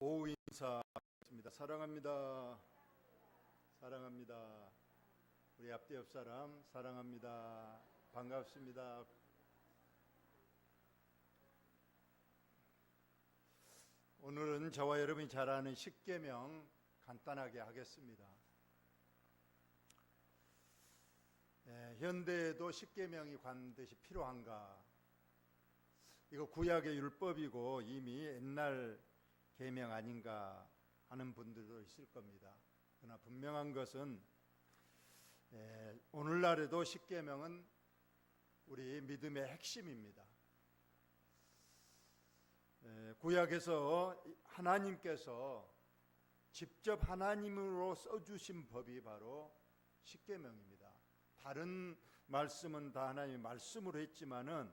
오후 인사입니다. 사랑합니다. 사랑합니다. 우리 앞뒤 옆 사람 사랑합니다. 반갑습니다. 오늘은 저와 여러분이 잘 아는 십계명 간단하게 하겠습니다. 예, 현대에도 십계명이 반드시 필요한가? 이거 구약의 율법이고 이미 옛날 계명 아닌가 하는 분들도 있을 겁니다. 그러나 분명한 것은 예, 오늘날에도 십계명은 우리 믿음의 핵심입니다. 예, 구약에서 하나님께서 직접 하나님으로 써주신 법이 바로 십계명입니다. 다른 말씀은 다 하나님의 말씀으로 했지만은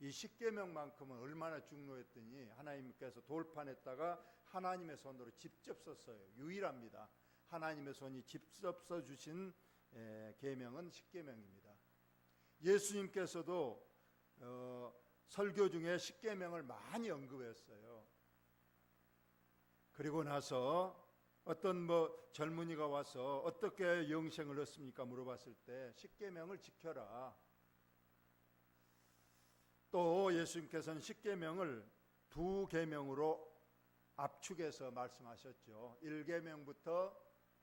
이 십계명만큼은 얼마나 중요했더니 하나님께서 돌판에다가 하나님의 손으로 직접 썼어요. 유일합니다. 하나님의 손이 직접 써 주신 에, 계명은 십계명입니다. 예수님께서도 어, 설교 중에 십계명을 많이 언급했어요. 그리고 나서 어떤 뭐 젊은이가 와서 어떻게 영생을 얻습니까 물어봤을 때 십계명을 지켜라. 또 예수님께서는 십계명을 두 계명으로 압축해서 말씀하셨죠. 1계명부터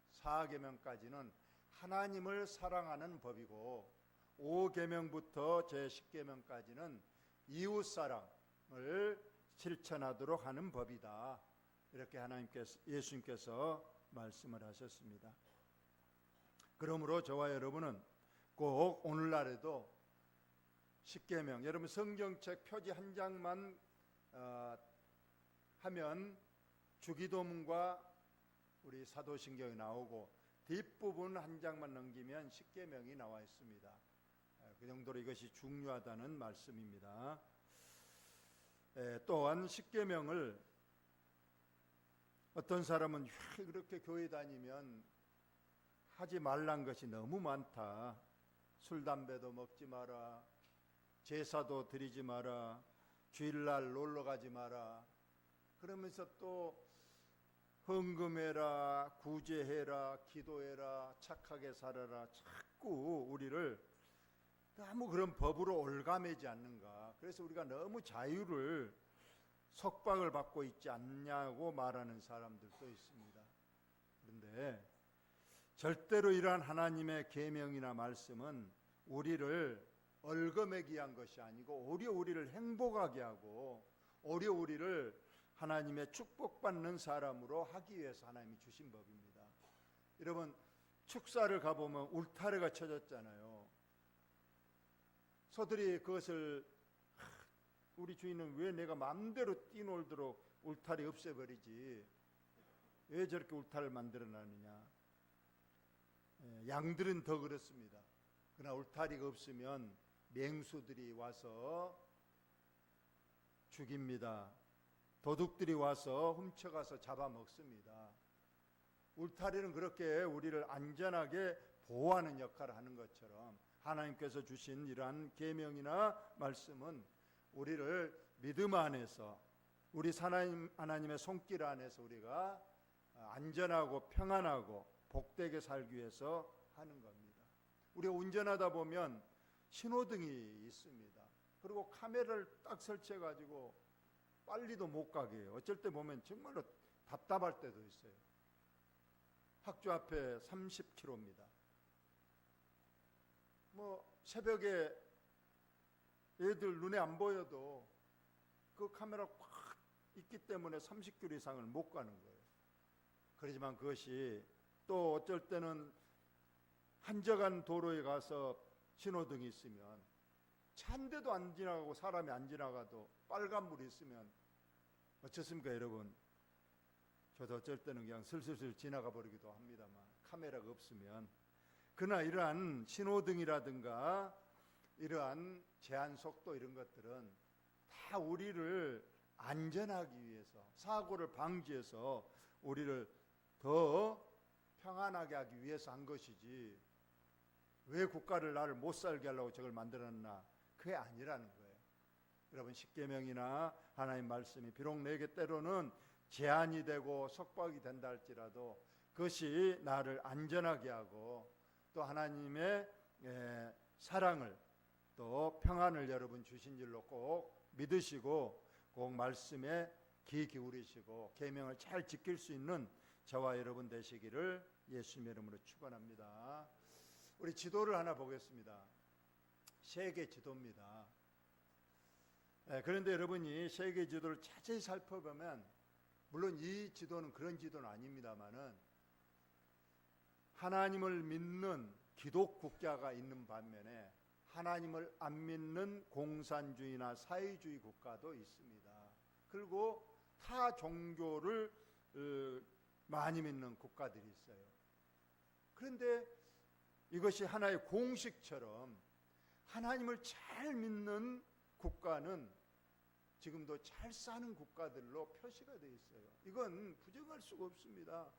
4계명까지는 하나님을 사랑하는 법이고 5계명부터 제 10계명까지는 이웃 사랑을 실천하도록 하는 법이다. 이렇게 하나님께서 예수님께서 말씀을 하셨습니다. 그러므로 저와 여러분은 꼭 오늘날에도 십계명 여러분 성경책 표지 한 장만 어, 하면 주기도문과 우리 사도신경이 나오고 뒷부분 한 장만 넘기면 십계명이 나와 있습니다. 그 정도로 이것이 중요하다는 말씀입니다. 에, 또한 십계명을 어떤 사람은 왜 그렇게 교회 다니면 하지 말란 것이 너무 많다. 술 담배도 먹지 마라. 제사도 드리지 마라. 주일날 놀러 가지 마라. 그러면서 또 헌금해라, 구제해라, 기도해라, 착하게 살아라. 자꾸 우리를 너무 그런 법으로 올가매지 않는가. 그래서 우리가 너무 자유를 속박을 받고 있지 않냐고 말하는 사람들도 있습니다. 그런데 절대로 이러한 하나님의 계명이나 말씀은 우리를 얼거매기 위한 것이 아니고 오히려 우리를 행복하게 하고 오히려 우리를 하나님의 축복받는 사람으로 하기 위해서 하나님이 주신 법입니다. 여러분 축사를 가보면 울타리가 쳐졌잖아요. 소들이 그것을 우리 주인은 왜 내가 마음대로 뛰놀도록 울타리 없애버리지? 왜 저렇게 울타리를 만들어놨느냐? 양들은 더 그렇습니다. 그러나 울타리가 없으면 맹수들이 와서 죽입니다. 도둑들이 와서 훔쳐가서 잡아먹습니다. 울타리는 그렇게 우리를 안전하게 보호하는 역할을 하는 것처럼 하나님께서 주신 이러한 계명이나 말씀은 우리를 믿음 안에서 우리 하나님 하나님의 손길 안에서 우리가 안전하고 평안하고 복되게 살기 위해서 하는 겁니다. 우리가 운전하다 보면 신호등이 있습니다. 그리고 카메라를 딱 설치해 가지고 빨리도 못 가게 해요. 어쩔 때 보면 정말로 답답할 때도 있어요. 학교 앞에 30km입니다. 뭐 새벽에 애들 눈에 안 보여도 그 카메라 꽉 있기 때문에 30km 이상을 못 가는 거예요. 그렇지만 그것이 또 어쩔 때는 한적한 도로에 가서 신호등이 있으면 찬 데도 안 지나가고 사람이 안 지나가도 빨간불이 있으면 어떻습니까 여러분? 저도 어쩔 때는 그냥 슬슬슬 지나가 버리기도 합니다만 카메라가 없으면. 그러나 이러한 신호등이라든가 이러한 제한 속도 이런 것들은 다 우리를 안전하기 위해서 사고를 방지해서 우리를 더 평안하게 하기 위해서 한 것이지 왜 국가를 나를 못 살게 하려고 저걸 만들었나 그게 아니라는 거예요. 여러분 십계명이나 하나님 말씀이 비록 내게 때로는 제한이 되고 속박이 된다 할지라도 그것이 나를 안전하게 하고 또 하나님의 예, 사랑을 또 평안을 여러분 주신 줄로 꼭 믿으시고 꼭 말씀에 귀 기울이시고 계명을 잘 지킬 수 있는 저와 여러분 되시기를 예수님의 이름으로 축원합니다. 우리 지도를 하나 보겠습니다. 세계 지도입니다. 예, 그런데 여러분이 세계 지도를 자세히 살펴보면 물론 이 지도는 그런 지도는 아닙니다만은 하나님을 믿는 기독 국가가 있는 반면에 하나님을 안 믿는 공산주의나 사회주의 국가도 있습니다. 그리고 타 종교를 어, 많이 믿는 국가들이 있어요. 그런데 이것이 하나의 공식처럼 하나님을 잘 믿는 국가는 지금도 잘 사는 국가들로 표시가 되어 있어요. 이건 부정할 수가 없습니다.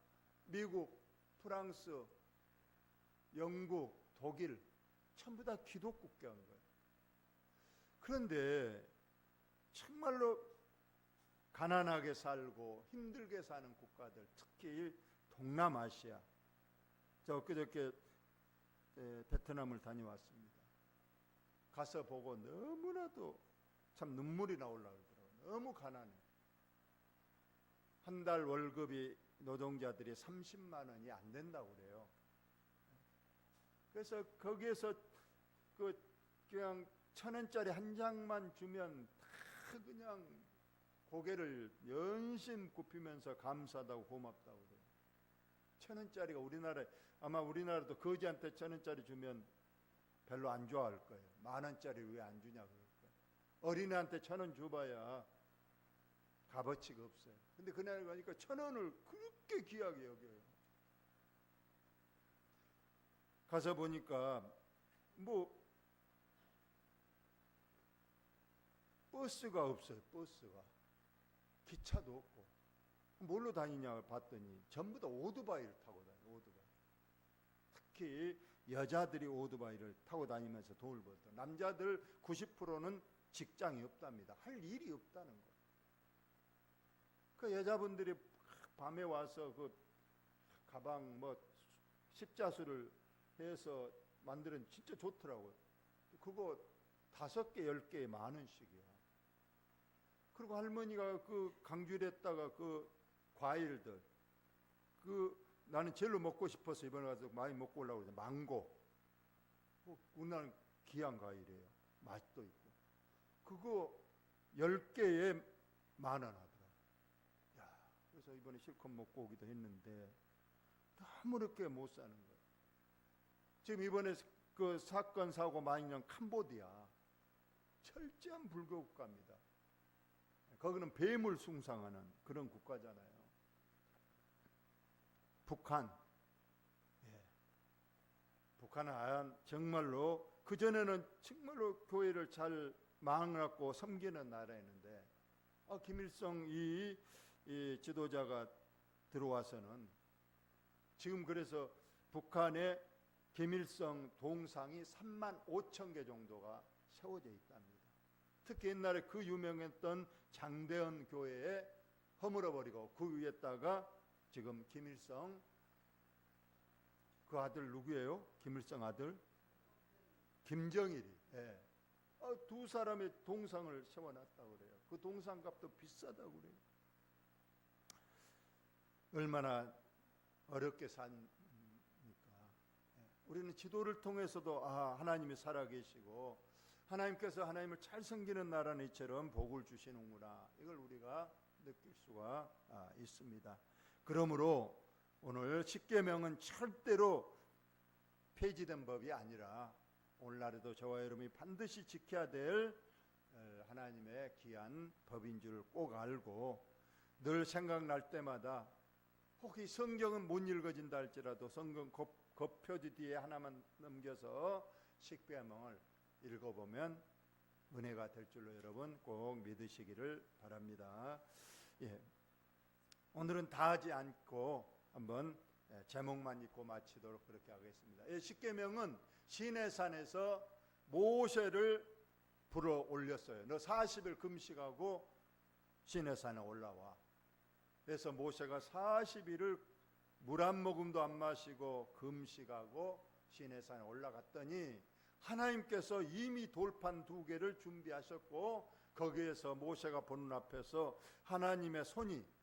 미국, 프랑스, 영국, 독일 전부 다 기독 국가인 거예요. 그런데 정말로 가난하게 살고 힘들게 사는 국가들, 특히 동남아시아. 저 엊그저께 에, 베트남을 다녀왔습니다. 가서 보고 너무나도 참 눈물이 나올라 그러더라고요. 너무 가난해. 한 달 월급이 노동자들이 30만 원이 안 된다고 그래요. 그래서 거기에서 그 그냥 천 원짜리 한 장만 주면 다 그냥 고개를 연신 굽히면서 감사하다고 고맙다고 그래요. 천 원짜리가 우리나라에 아마 우리나라도 거지한테 천 원짜리 주면 별로 안 좋아할 거예요. 만 원짜리 왜 안 주냐 그럴 거예요. 어린애한테 천 원 줘봐야 값어치가 없어요. 근데 그날 가니까 천 원을 그렇게 귀하게 여겨요. 가서 보니까 뭐 버스가 없어요. 버스가 기차도 없고 뭘로 다니냐 봤더니 전부 다 오토바이를 타고 다녀요. 오토바이. 특히 여자들이 오토바이를 타고 다니면서 돈을 벌다. 남자들 90%는 직장이 없답니다. 할 일이 없다는 거. 그 여자분들이 밤에 와서 그 가방 뭐 십자수를 해서 만드는 진짜 좋더라고요. 그거 다섯 개, 열 개에 만 원씩이야. 그리고 할머니가 그 강줄했다가 그 과일들 그 나는 제일로 먹고 싶어서 이번에 가서 많이 먹고 오려고 그러죠. 망고. 그 우리나라는 귀한 과일이에요. 맛도 있고. 그거 열 개에 만원 하더라. 야, 그래서 이번에 실컷 먹고 오기도 했는데 어렵게 못 사는 거예요. 지금 이번에 그 사건 사고 많이 난 캄보디아 철저한 불교 국가입니다. 거기는 뱀을 숭상하는 그런 국가잖아요. 북한, 예. 북한은 정말로 그 전에는 정말로 교회를 잘 망갖고 섬기는 나라였는데 아, 김일성 이, 이 지도자가 들어와서는 지금 그래서 북한에 김일성 동상이 3만 5천 개 정도가 세워져 있답니다. 특히 옛날에 그 유명했던 장대현 교회에 허물어 버리고 그 위에다가 지금 김일성 그 아들 누구예요? 김일성 아들 김정일이 예. 아, 두 사람의 동상을 세워놨다고 그래요. 그 동상값도 비싸다고 그래요. 얼마나 어렵게 삽니까? 예. 우리는 지도를 통해서도 아 하나님이 살아계시고 하나님께서 하나님을 잘 섬기는 나라는 이처럼 복을 주시는구나 이걸 우리가 느낄 수가 아, 있습니다. 그러므로 오늘 십계명은 절대로 폐지된 법이 아니라 오늘날에도 저와 여러분이 반드시 지켜야 될 어, 하나님의 귀한 법인 줄 꼭 알고 늘 생각날 때마다 혹시 성경은 못 읽어진다 할지라도 성경 겉, 겉표지 뒤에 하나만 넘겨서 십계명을 읽어보면 은혜가 될 줄로 여러분 꼭 믿으시기를 바랍니다. 예. 오늘은 다 하지 않고 한번 예, 제목만 읽고 마치도록 그렇게 하겠습니다. 예, 십계명은 시내산에서 모세를 불어 올렸어요. 너 40일 금식하고 시내산에 올라와. 그래서 모세가 40일을 물 한 모금도 안 마시고 금식하고 시내산에 올라갔더니 하나님께서 이미 돌판 두 개를 준비하셨고 거기에서 모세가 보는 앞에서 하나님의 손이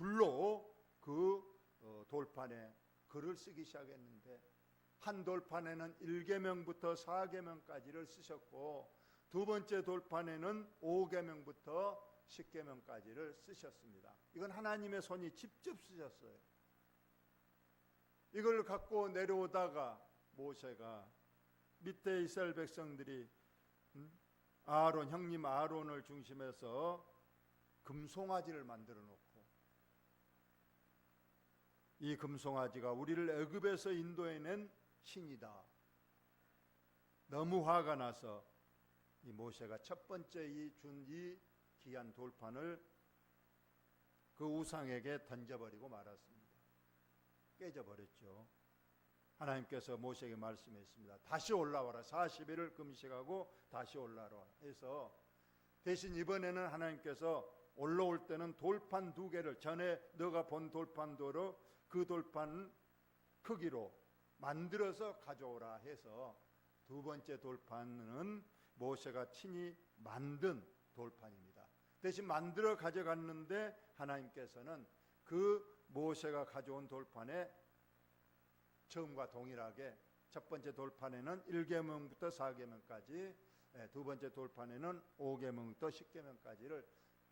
불로 그 어, 돌판에 글을 쓰기 시작했는데 한 돌판에는 1계명부터 4계명까지를 쓰셨고 두 번째 돌판에는 5계명부터 10계명까지를 쓰셨습니다. 이건 하나님의 손이 직접 쓰셨어요. 이걸 갖고 내려오다가 모세가 밑에 이스라엘 백성들이 음? 아론 형님 아론을 중심해서 금송아지를 만들어 놓고 이 금송아지가 우리를 애굽에서 인도해낸 신이다. 너무 화가 나서 이 모세가 첫 번째 이 준 이 귀한 돌판을 그 우상에게 던져버리고 말았습니다. 깨져버렸죠. 하나님께서 모세에게 말씀했습니다. 다시 올라와라. 40일을 금식하고 다시 올라와라. 해서 대신 이번에는 하나님께서 올라올 때는 돌판 두 개를 전에 너가 본 돌판도로 그 돌판 크기로 만들어서 가져오라 해서 두 번째 돌판은 모세가 친히 만든 돌판입니다. 대신 만들어 가져갔는데 하나님께서는 그 모세가 가져온 돌판에 처음과 동일하게 첫 번째 돌판에는 1계명부터 4계명까지 두 번째 돌판에는 5계명부터 10계명까지를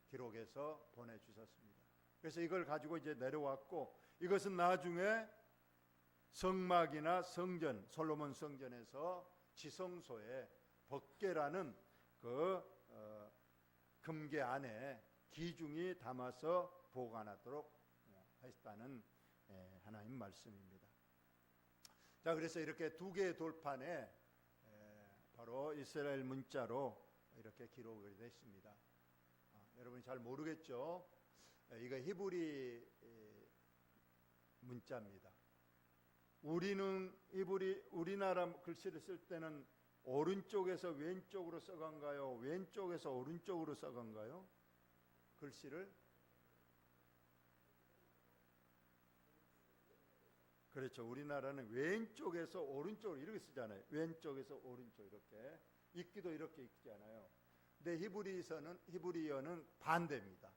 기록해서 보내 주셨습니다. 그래서 이걸 가지고 이제 내려왔고 이것은 나중에 성막이나 성전 솔로몬 성전에서 지성소에 법계라는 그 어, 금계 안에 기중이 담아서 보관하도록 했다는 예, 하나님 말씀입니다. 자, 그래서 이렇게 두 개의 돌판에 예, 바로 이스라엘 문자로 이렇게 기록이 됐습니다. 아, 여러분이 잘 모르겠죠? 예, 이거 히브리 문자입니다. 우리는 히브리 우리나라 글씨를 쓸 때는 오른쪽에서 왼쪽으로 써간가요? 왼쪽에서 오른쪽으로 써간가요? 글씨를 그렇죠. 우리나라는 왼쪽에서 오른쪽으로 이렇게 쓰잖아요. 왼쪽에서 오른쪽 이렇게 읽기도 이렇게 읽잖아요. 근데 히브리서는 히브리어는 반대입니다.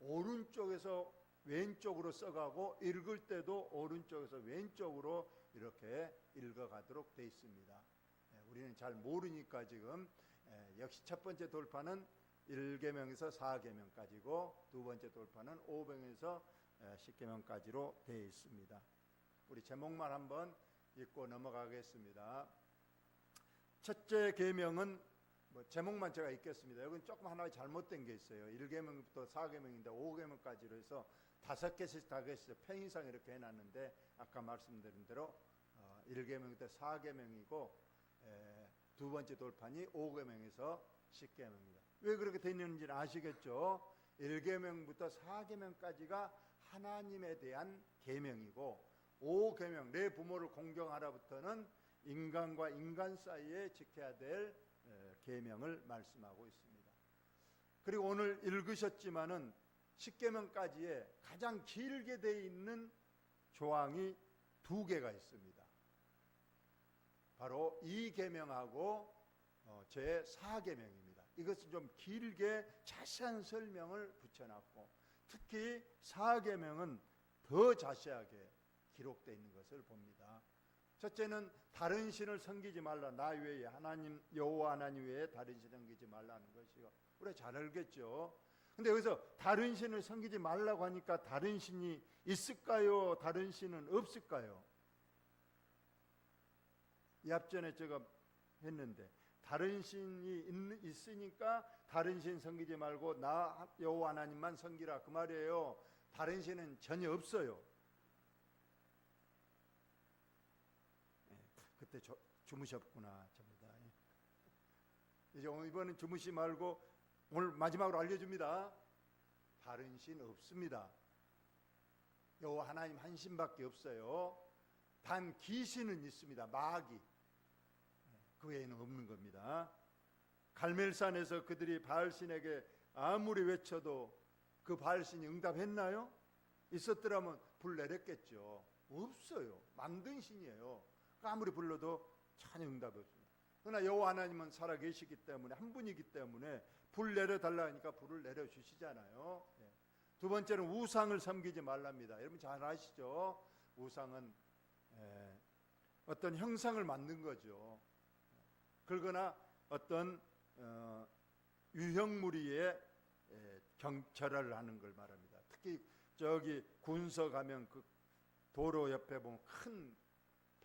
오른쪽에서 왼쪽으로 써가고 읽을 때도 오른쪽에서 왼쪽으로 이렇게 읽어가도록 돼 있습니다. 예, 우리는 잘 모르니까 지금 예, 역시 첫 번째 돌파는 1계명에서 4계명까지고 두 번째 돌파는 5계명에서 10계명까지로 되어 있습니다. 우리 제목만 한번 읽고 넘어가겠습니다. 첫째 계명은 뭐 제목만 제가 읽겠습니다. 여기는 조금 하나 잘못된 게 있어요. 1계명부터 4계명인데 5계명까지로 해서 다섯 개씩 다 개씩 편의상 이렇게 해놨는데 아까 말씀드린 대로 1계명부터 4계명이고 두 번째 돌판이 5계명에서 10계명입니다. 왜 그렇게 되어 있는지는 아시겠죠? 1계명부터 4계명까지가 하나님에 대한 계명이고 5계명 내 부모를 공경하라부터는 인간과 인간 사이에 지켜야 될 계명을 말씀하고 있습니다. 그리고 오늘 읽으셨지만은 10계명까지의 가장 길게 돼 있는 조항이 두 개가 있습니다. 바로 이 계명하고 어, 제 4계명입니다. 이것은 좀 길게 자세한 설명을 붙여놨고 특히 4계명은 더 자세하게 기록되어 있는 것을 봅니다. 첫째는 다른 신을 섬기지 말라. 나 외에 하나님 여호와 하나님 외에 다른 신을 섬기지 말라는 것이요. 우리 잘 알겠죠. 근데 여기서 다른 신을 섬기지 말라고 하니까 다른 신이 있을까요? 다른 신은 없을까요? 이 앞전에 제가 했는데 다른 신이 있, 있으니까 다른 신 섬기지 말고 나 여호와 하나님만 섬기라 그 말이에요. 다른 신은 전혀 없어요. 그때 저, 주무셨구나 전부 다. 이제 이번엔 주무시 말고 오늘 마지막으로 알려줍니다. 다른 신 없습니다. 여호와 하나님 한 신밖에 없어요. 단 귀신은 있습니다. 마귀. 그 외에는 없는 겁니다. 갈멜산에서 그들이 바알신에게 아무리 외쳐도 그 바알신이 응답했나요? 있었더라면 불 내렸겠죠. 없어요. 만든 신이에요. 아무리 불러도 전혀 응답이 없습니다. 그러나 여호와 하나님은 살아 계시기 때문에 한 분이기 때문에 불 내려 달라 하니까 불을 내려 주시잖아요. 예. 두 번째는 우상을 섬기지 말랍니다. 여러분 잘 아시죠? 우상은 예, 어떤 형상을 만든 거죠. 그러거나 어떤 어, 유형무리에 예, 경절을 하는 걸 말합니다. 특히 저기 군서 가면 그 도로 옆에 보면 큰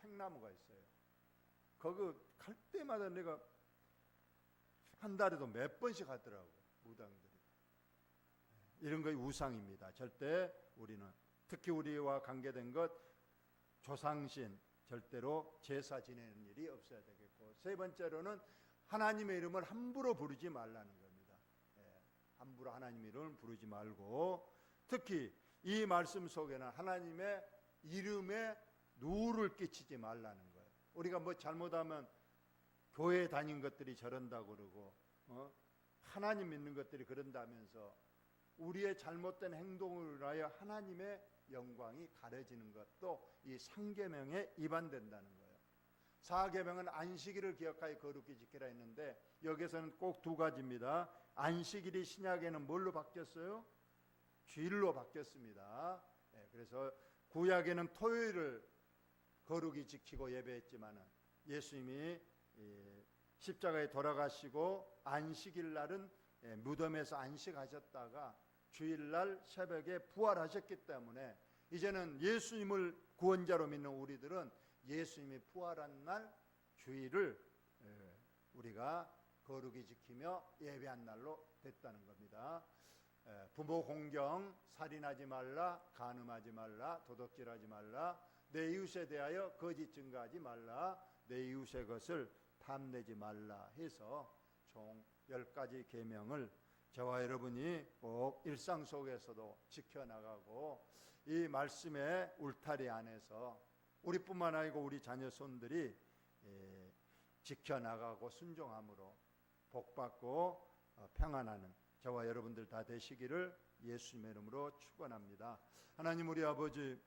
팽나무가 있어요. 거기 갈 때마다 내가 한 달에도 몇 번씩 하더라고 무당들이. 이런 거의 우상입니다. 절대 우리는 특히 우리와 관계된 것 조상신 절대로 제사 지내는 일이 없어야 되겠고 세 번째로는 하나님의 이름을 함부로 부르지 말라는 겁니다. 예, 함부로 하나님의 이름을 부르지 말고 특히 이 말씀 속에는 하나님의 이름에 누를 끼치지 말라는 거예요. 우리가 뭐 잘못하면 교회 다닌 것들이 저런다고 그러고 어? 하나님 믿는 것들이 그런다면서 우리의 잘못된 행동을 하여 하나님의 영광이 가려지는 것도 이 상계명에 위반된다는 거예요. 사계명은 안식일을 기억하여 거룩히 지키라 했는데 여기서는 꼭 두 가지입니다. 안식일이 신약에는 뭘로 바뀌었어요? 주일로 바뀌었습니다. 예, 그래서 구약에는 토요일을 거룩히 지키고 예배했지만은 예수님이 이 십자가에 돌아가시고 안식일 날은 예, 무덤에서 안식하셨다가 주일날 새벽에 부활하셨기 때문에 이제는 예수님을 구원자로 믿는 우리들은 예수님이 부활한 날 주일을 예, 우리가 거룩히 지키며 예배한 날로 됐다는 겁니다. 예, 부모 공경, 살인하지 말라, 간음하지 말라, 도덕질하지 말라, 내 이웃에 대하여 거짓 증거하지 말라, 내 이웃의 것을 탐내지 말라 해서 총열 가지 계명을 저와 여러분이 꼭 일상 속에서도 지켜나가고 이 말씀의 울타리 안에서 우리뿐만 아니고 우리 자녀 손들이 예, 지켜나가고 순종함으로 복받고 어, 평안하는 저와 여러분들 다 되시기를 예수님의 이름으로 축원합니다. 하나님 우리 아버지